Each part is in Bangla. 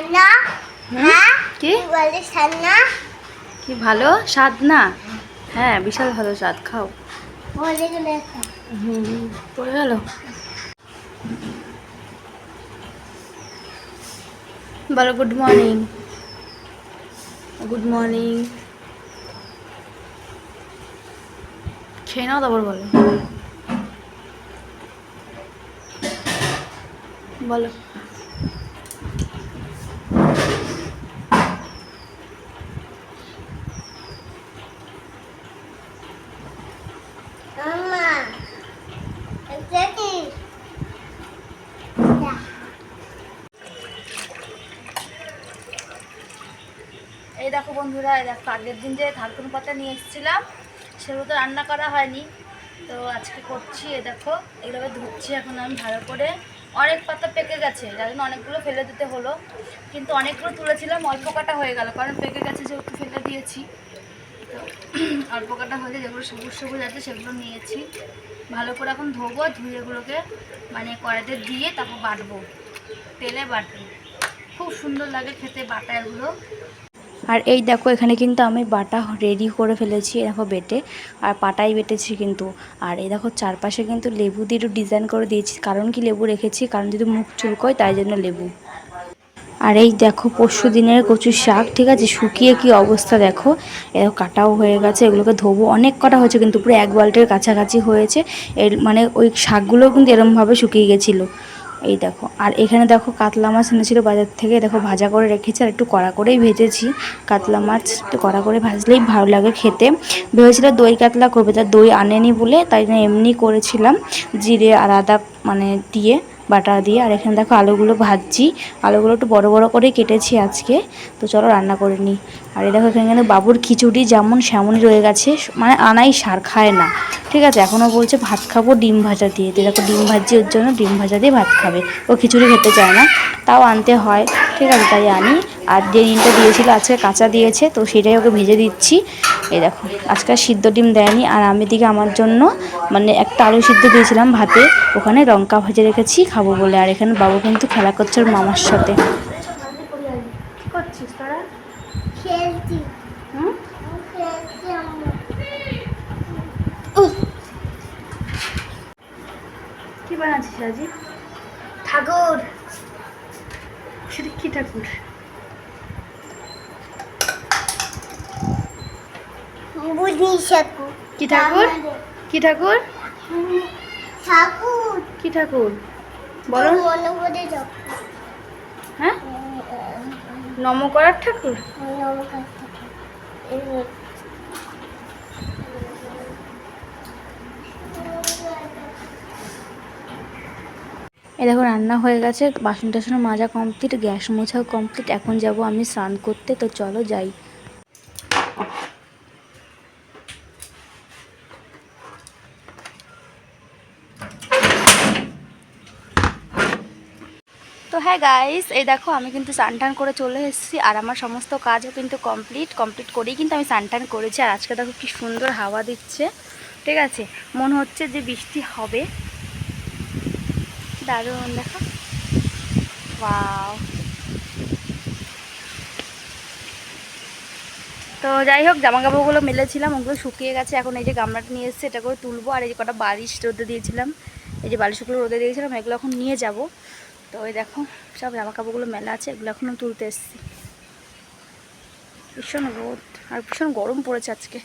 বাড়ি হ্যাঁ? কি? বাড়ি রান্না কি ভালো? স্বাদ না? হ্যাঁ বিশাল ভালো স্বাদ খাও। হুম পড়ে গেল? বলো গুড মর্নিং গুড মর্নিং খেয়ে নাও তারপর বলো। বলো আম্মা এটা কি এই দেখো বন্ধুরা, এই দেখো আগের দিন যে থারকুন পাতা নিয়ে এসেছিলাম, সেগুলো তো রান্না করা হয়নি। তো আজকে করছি এ দেখো, এগুলোকে ধুচ্ছি এখন আমি ভালো করে। অনেক পাতা পেকে গেছে, যার জন্য অনেকগুলো ফেলে দিতে হলো। কিন্তু অনেকগুলো তুলেছিলাম, অল্প কাটা হয়ে গেল, কারণ পেকে গেছে যেহেতু ফেলে দিয়েছি। তো অল্প কাটা হলে যেগুলো সবুজ সবুজ আছে, সেগুলো নিয়েছি। ভালো করে এখন ধোবো, ধুয়ে এগুলোকে মানে কড়াইতে দিয়ে তারপর বাটবো। তেলে বাটবো। খুব সুন্দর লাগে খেতে বাটা এগুলো আর এই দেখো, এখানে কিন্তু আমি বাটা রেডি করে ফেলেছি দেখো বেটে। আর পাটাই বেটেছি কিন্তু। আর এই দেখো, চারপাশে কিন্তু লেবু দিয়ে একটু ডিজাইন করে দিয়েছি। কারণ কি লেবু রেখেছি? কারণ যদি মুখ চুলকোয়, তাই জন্য লেবু। আর এই দেখো, পরশু দিনের কচুর শাক, ঠিক আছে? শুকিয়ে কি অবস্থা দেখো? এরকম কাটাও হয়ে গেছে। এগুলোকে ধোবো। অনেক কটা হয়েছে কিন্তু, পুরো এক বাল্টির কাছাকাছি হয়েছে। এর মানে ওই শাকগুলোও কিন্তু এরমভাবে শুকিয়ে গেছিল। এই দেখো। আর এখানে দেখো কাতলা মাছ এনেছিল বাজার থেকে। দেখো ভাজা করে রেখেছি আর একটু কড়া করেই ভেজেছি। কাতলা মাছ কড়া করে ভাজলেই ভালো লাগে খেতে। ভেবেছিল দই কাতলা করবে, তা দই আনেনি বলে তাই জন্য এমনি করেছিলাম। জিরে আর আদা মানে দিয়ে, বাটা দিয়ে। আর এখানে দেখো আলুগুলো ভাজছি। আলুগুলো একটু বড় বড় করে কেটেছি আজকে। তো চলো রান্না করে নিই। আর এই দেখো এখানে বাবুর খিচুড়ি যেমন সেমনই রয়ে গেছে মানে আনাই সার, খায় না। ঠিক আছে, এখনও বলছে ভাত খাব ডিম ভাজা দিয়ে। তো দেখো ডিম ভাজি ওর জন্য ডিম ভাজা দিয়ে ভাত খাবে। ও খিচুড়ি খেতে চায় না, তাও আনতে হয়। ঠিক আছে, তাই আনি। আর যে ডিমটা দিয়েছিল আজকে কাঁচা দিয়েছে, তো সেটাই ওকে ভেজে দিচ্ছি। এই দেখো, আজকে সিদ্ধ ডিম দেয়নি। আর আমি দিকে আমার জন্য মানে একটা আলু সিদ্ধ দিয়েছিলাম ভাতে। ওখানে লঙ্কা ভাজে রেখেছি, খাব বলে। আর এখানে বাবু কিন্তু খেলা করছে ওর মামার সাথে কি করছিস তোরা খেলছি হুম খেলছি আম্মা কি বানাচ্ছিস আজি ঠাকুর! সেটা কি ঠাকুর? বুঝনি ঠাকুর। কি ঠাকুর? কি ঠাকুর? ঠাকুর। কি ঠাকুর? বলো। মনে করে যাও হ্যাঁ? নম করার ঠাকুর? এই দেখো রান্না হয়ে গেছে বাসন টাসন মাজা কমপ্লিট গ্যাস মোছাও কমপ্লিট এখন যাব আমি স্নান করতে, তো চলো যাই। তো হ্যাঁ গাইস এই দেখো আমি কিন্তু স্নান টান করে চলে এসেছি, আর আমার সমস্ত কাজও কিন্তু কমপ্লিট কমপ্লিট করেই কিন্তু আমি স্নান টান করেছি, আর আজকে দেখো কি সুন্দর হাওয়া দিচ্ছে, ঠিক আছে? মনে হচ্ছে যে বৃষ্টি হবে। দারুণ, দেখো। ওয়াও। তো যাই হোক জামা কাপড়গুলো মেলেছিলাম, ওগুলো শুকিয়ে গেছে। এখন এই যে গামলাটা নিয়ে এসেছি, এটা করে তুলবো। আর এই যে কটা বালিশ রোদে দিয়েছিলাম, এই যে বালিশগুলো রোদে দিয়েছিলাম, এগুলো এখন নিয়ে যাব। তো ওই দেখো, সব জামা কাপড়গুলো মেলা আছে, এগুলো এখনও তুলতে এসেছি। ভীষণ রোদ, আর ভীষণ গরম পড়েছে আজকে।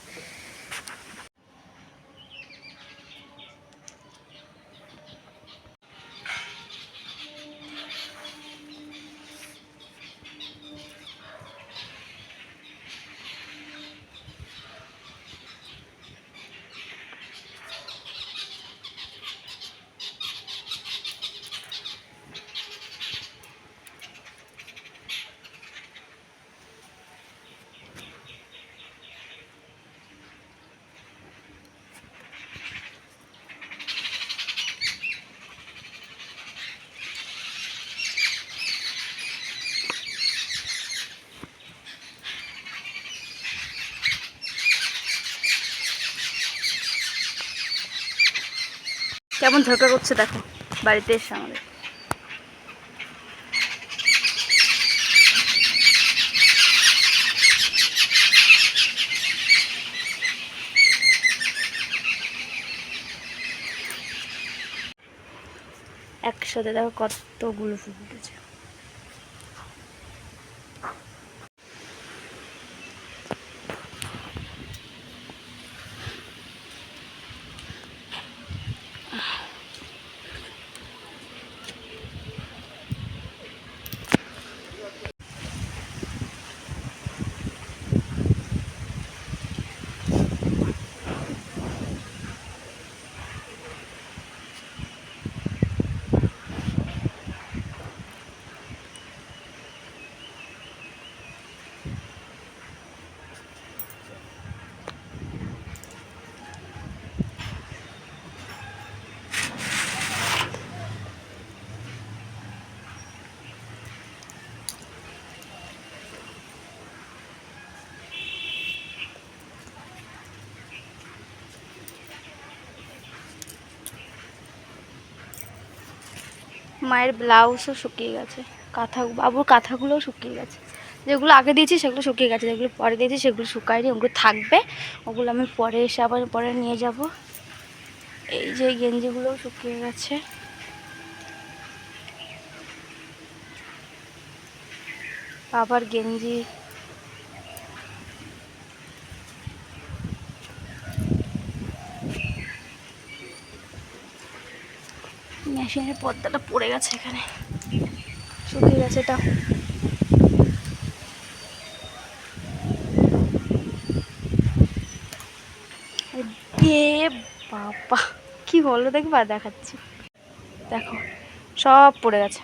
কেমন ঝরকা করছে দেখো বাড়িতে এসে আমাদের। একসাথে দেখো কতগুলো ফুল ফুটেছে মায়ের ব্লাউজও শুকিয়ে গেছে কাঁথা বাবুর কাঁথাগুলোও শুকিয়ে গেছে। যেগুলো আগে দিয়েছি সেগুলো শুকিয়ে গেছে, যেগুলো পরে দিয়েছি সেগুলো শুকায়নি, ওগুলো থাকবে। ওগুলো আমি পরে এসে আবার পরে নিয়ে যাব। এই যে গেঞ্জিগুলোও শুকিয়ে গেছে। আবার গেঞ্জি। মেশিনের পর্দাটা পড়ে গেছে এখানে। শুকিয়ে গেছে এটা এ বাবা কি হলো দেখবা দেখাচ্ছি। দেখো সব পড়ে গেছে।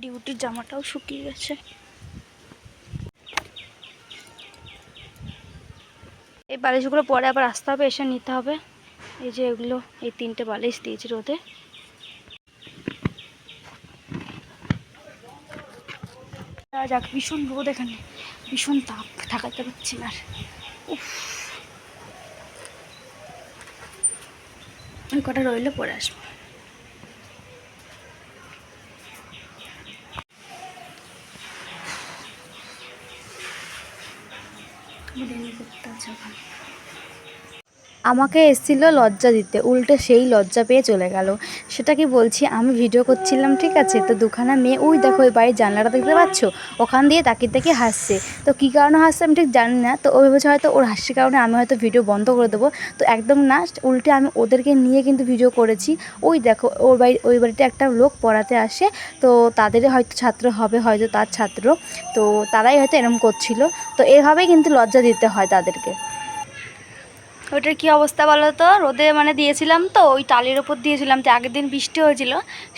ডিউটির জামাটাও শুকিয়ে গেছে। বালিশগুলো পরে আবার আসতে হবে, এসে নিতে হবে। এই যে এগুলো, এই তিনটে বালিশ দিয়েছি রোদে। যাক, ভীষণ রোদ এখানে। ভীষণ তাপ, থাকাতে পারছি না উফ। কটা রইলে, পরে আসব। করতে আছে ওখানে। আমাকে এসেছিল লজ্জা দিতে, উল্টে সেই লজ্জা পেয়ে চলে গেল। সেটা কি বলছি? আমি ভিডিও করছিলাম, ঠিক আছে? তো দুখানা মেয়ে, ওই দেখো, ওই বাড়ির জানলাটা দেখতে পাচ্ছ? ওখান দিয়ে তাকিয়ে তাকিয়ে হাসছে। তো কী কারণে হাসছে আমি ঠিক জানি না, তো ও ভেবেছে হয়তো ওর হাসির কারণে আমি হয়তো ভিডিও বন্ধ করে দেবো। তো একদম না উল্টে আমি ওদেরকে নিয়ে কিন্তু ভিডিও করেছি। ওই দেখো, ওর বাড়ি, ওই বাড়িতে একটা লোক পড়াতে আসে, তো তাদেরই হয়তো ছাত্র হবে, হয়তো তার ছাত্র। তো তারাই হয়তো এরম করছিল। তো এভাবেই কিন্তু লজ্জা দিতে হয় তাদেরকে। ওইটার কি অবস্থা বলো তো? রোদে মানে দিয়েছিলাম তো, ওই টালির ওপর দিয়েছিলাম তো আগের দিন বৃষ্টি হয়েছিল,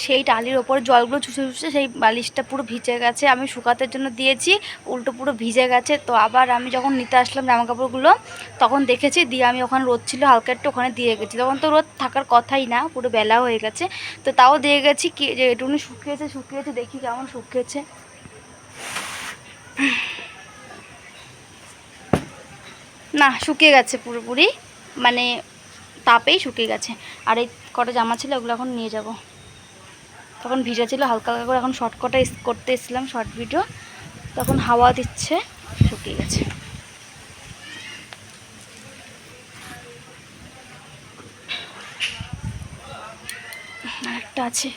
সেই টালির ওপর জলগুলো চুষে চুষে সেই বালিশটা পুরো ভিজে গেছে। আমি শুকাতে জন্য দিয়েছি, উল্টো পুরো ভিজে গেছে। তো আবার আমি যখন নিতে আসলাম জামা কাপড়গুলো তখন দেখেছি দিয়ে আমি ওখানে রোদ ছিল, হালকা একটু ওখানে দিয়ে গেছি। তখন তো রোদ থাকার কথাই না, পুরো বেলা হয়ে গেছে। তো তাও দিয়ে গেছি কি যে এটুকুনি শুকিয়েছে শুকিয়েছে, দেখি কেমন শুকিয়েছে। না, শুকিয়ে গেছে পুরোপুরি। মানে তাপেই শুকিয়ে গেছে। আর এই কটা জামা ছিল, ওগুলো এখন নিয়ে যাব। তখন ভিজা ছিল, হালকা হালকা করে এখন শর্ট কটা করতে এসেছিলাম শর্ট ভিডিও তখন হাওয়া দিচ্ছে, শুকিয়ে গেছে। আরেকটা আছে।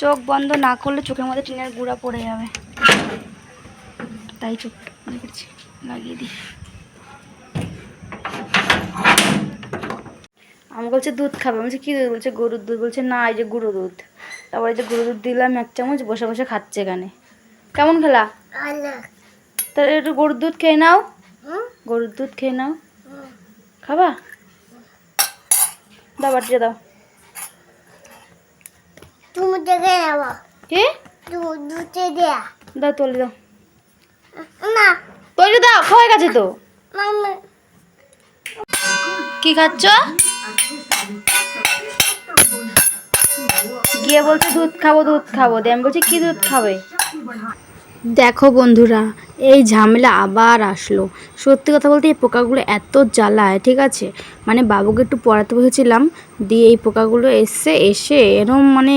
চোখ বন্ধ না করলে চোখের মধ্যে টিনের গুঁড়া পড়ে যাবে। তাই চোখ বন্ধ করছি। লাগিয়ে দিই। আমাকে বলছে দুধ খাবে। বলছি কী দুধ? বলছে গরুর দুধ। বলছে না এই যে গুঁড়ো দুধ। তারপরে যে গুঁড়ো দুধ দিলাম এক চামচ বসে বসে খাচ্ছে এখানে। কেমন খেলা? আলা তা একটু গরুর দুধ খেয়ে নাও। গরুর দুধ খেয়ে নাও। খাবা? দাও বাটিটা দাও। তুমি দেখে কি? দুধ দুধে দেয়া। দাও তোলে দাও। না। তলে দাও হয়ে গেছে তো। কি খাচ্ছ? গিয়ে বলছে দুধ খাব দুধ খাব। আমি বলছি কি দুধ খাবে? দেখো বন্ধুরা এই ঝামেলা আবার আসলো। সত্যি কথা বলতে এই পোকাগুলো এত জ্বালায় ঠিক আছে? মানে বাবুকে একটু পড়াতে বসেছিলাম দিয়ে এই পোকাগুলো এসছে এসে এরম মানে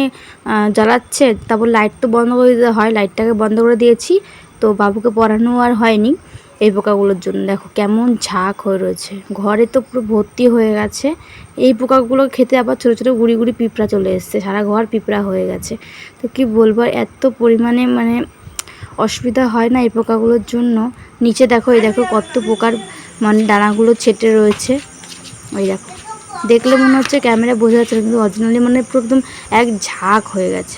জ্বালাচ্ছে। তারপর লাইট তো বন্ধ করে দিতে হয় লাইটটাকে বন্ধ করে দিয়েছি। তো বাবুকে পড়ানো আর হয়নি এই পোকাগুলোর জন্য। দেখো কেমন ঝাঁক হয়ে রয়েছে। ঘরে তো পুরো ভর্তি হয়ে গেছে। এই পোকাগুলো খেতে আবার ছোটো ছোটো গুড়ি গুড়ি পিঁপড়া চলে এসছে। সারা ঘর পিঁপড়া হয়ে গেছে। তো কি বলব এত পরিমাণে মানে অসুবিধা হয় না এই পোকাগুলোর জন্য। নিচে দেখো, এই দেখো কত পোকার মানে ডানাগুলো ছেটে রয়েছে। ওই দেখো। দেখলে মনে হচ্ছে ক্যামেরা বোঝা যাচ্ছে কিন্তু অরিজিনালি মানে পুরো একদম এক ঝাঁক হয়ে গেছে।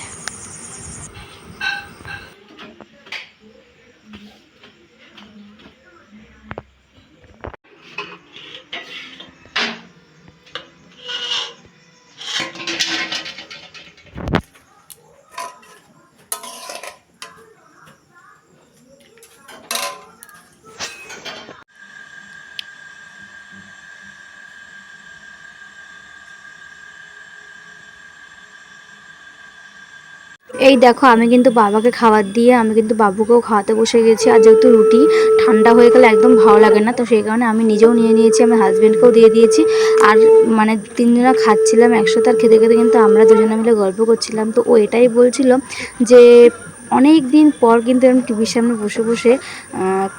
এই দেখো, আমি কিন্তু বাবাকে খাবার দিয়ে, আমি কিন্তু বাবুকেও খাওয়াতে বসে গেছি। আর যেহেতু রুটি ঠান্ডা হয়ে গেলে একদম ভালো লাগে না, তো সেই কারণে আমি নিজেও নিয়ে নিয়েছি, আমি হাজব্যান্ডকেও দিয়ে দিয়েছি। আর মানে তিনজনা খাচ্ছিলাম একসাথে, আর খেতে খেতে কিন্তু আমরা দুজনে মিলে গল্প করছিলাম। তো ও এটাই বলছিল যে অনেক দিন পর কিন্তু আমি টিভির সামনে বসে বসে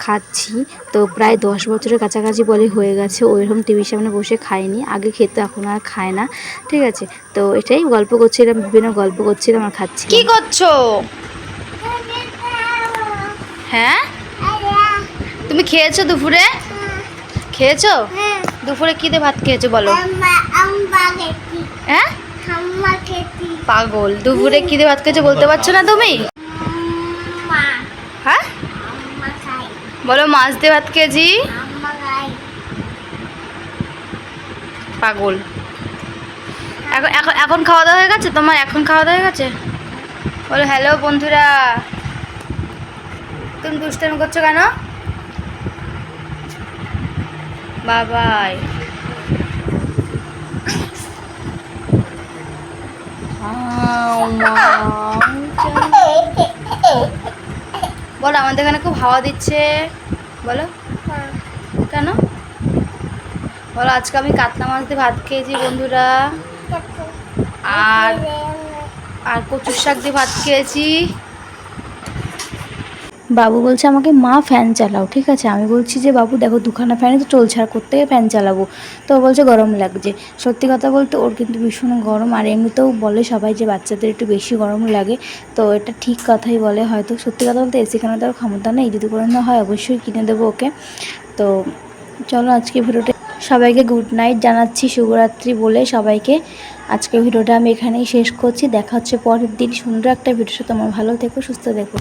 খাচ্ছি। তো প্রায় দশ বছরের কাছাকাছি বলে হয়ে গেছে ওইরকম টিভির সামনে বসে খাইনি। আগে খেতে এখন আর খায় না। ঠিক আছে? তো এটাই গল্প করছিলাম বিভিন্ন গল্প করছিলাম আর খাচ্ছি কি করছ? হ্যাঁ? তুমি খেয়েছো দুপুরে? খেয়েছো? হ্যাঁ দুপুরে কি দিয়ে ভাত খেয়েছো বলো। হ্যাঁ? পাগল দুপুরে কি দিয়ে ভাত খেয়েছো বলতে পারছ না তুমি মা হ্যাঁ আম্মা খাই বলো, মাছ দিয়ে ভাত কেজি পাগল। এখন এখন এখন খাওয়া দাওয়া হয়ে গেছে তোমার? এখন খাওয়া দাওয়া হয়ে গেছে? বলো হ্যালো বন্ধুরা। তুমি দুষ্টামি করছ কেন? বাবাই। বলো আমাদের এখানে খুব হাওয়া দিচ্ছে। বলো। কেন? বলো আজকে আমি কাতলা মাছ দিয়ে ভাত খেয়েছি বন্ধুরা। আর আর কচুর শাক দিয়ে ভাত খেয়েছি। বাবু বলছে আমাকে, মা ফ্যান চালাও, ঠিক আছে? আমি বলছি যে, বাবু, দেখো, দুখানা ফ্যানে তো চলছে, আর কোথেকে ফ্যান চালাবো? তো বলছে, গরম লাগছে। সত্যি কথা বলতে, ওর কিন্তু ভীষণ গরম, আর এমনিতেও বলে সবাই যে, বাচ্চাদের একটু বেশি গরম লাগে। তো এটা ঠিক কথাই বলে, হয়তো সত্যি কথা বলতে, এসি কেনার তার ক্ষমতা নেই, যদি করে না হয়, অবশ্যই কিনে দেবো ওকে। তো চলো, আজকে ভিডিওটা সবাইকে গুড নাইট জানাচ্ছি, শুভরাত্রি বলে সবাইকে। আজকে ভিডিওটা আমি এখানেই শেষ করছি, দেখা হচ্ছে পরের দিন। সুন্দর একটা ভিডিও তোমার ভালো থেকো, সুস্থ থেকো।